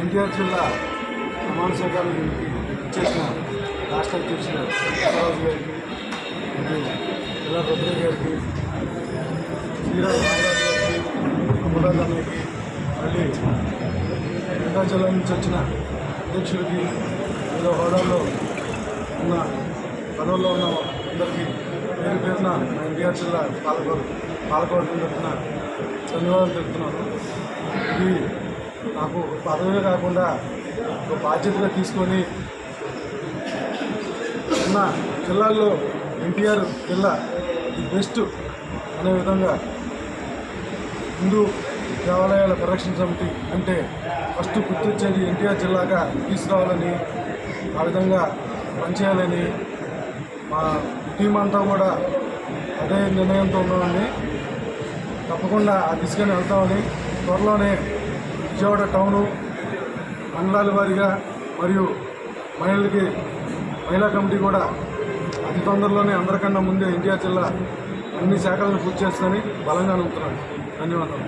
ఎన్టీఆర్ జిల్లా సమాన స్వీకారానికి ఇచ్చేసిన రాష్ట్ర అధ్యక్షులు రాజు గారికి జిల్లా భద్ర గారికి శ్రీరామ్ నాగరాజు గారికి అమరాజ్ మళ్ళీ ఇంకా జిల్లా నుంచి వచ్చిన అధ్యక్షుడికి ఏదో హోదాల్లో ఉన్న పదవుల్లో ఉన్న అందరికీ పేరు పేరున మా ఎన్టీఆర్ జిల్లా పాలకూర పాలకవర్గం తరఫున ధన్యవాదాలు తెలుపుతున్నాను. ఇది నాకు పదవే కాకుండా ఒక బాధ్యతగా తీసుకొని ఉన్న జిల్లాల్లో ఎన్టీఆర్ జిల్లా ది బెస్ట్ అనే విధంగా హిందూ దేవాలయాల పరిరక్షణ సమితి అంటే ఫస్ట్ గుర్తొచ్చేది ఎన్టీఆర్ జిల్లాగా తీసుకురావాలని ఆ విధంగా పనిచేయాలని మా టీం అంతా కూడా అదే నిర్ణయంతో ఉన్నామని తప్పకుండా ఆ దిశగానే వెళ్తామని త్వరలోనే విజయవాడ టౌను మండలాల వారీగా మరియు మహిళలకి మహిళా కమిటీ కూడా అతి తొందరలోనే అందరికన్నా ముందే ఎన్టీఆర్ జిల్లా అన్ని శాఖలను పూర్తి చేస్తుందని బలంగా నమ్ముతున్నాను. ధన్యవాదాలు.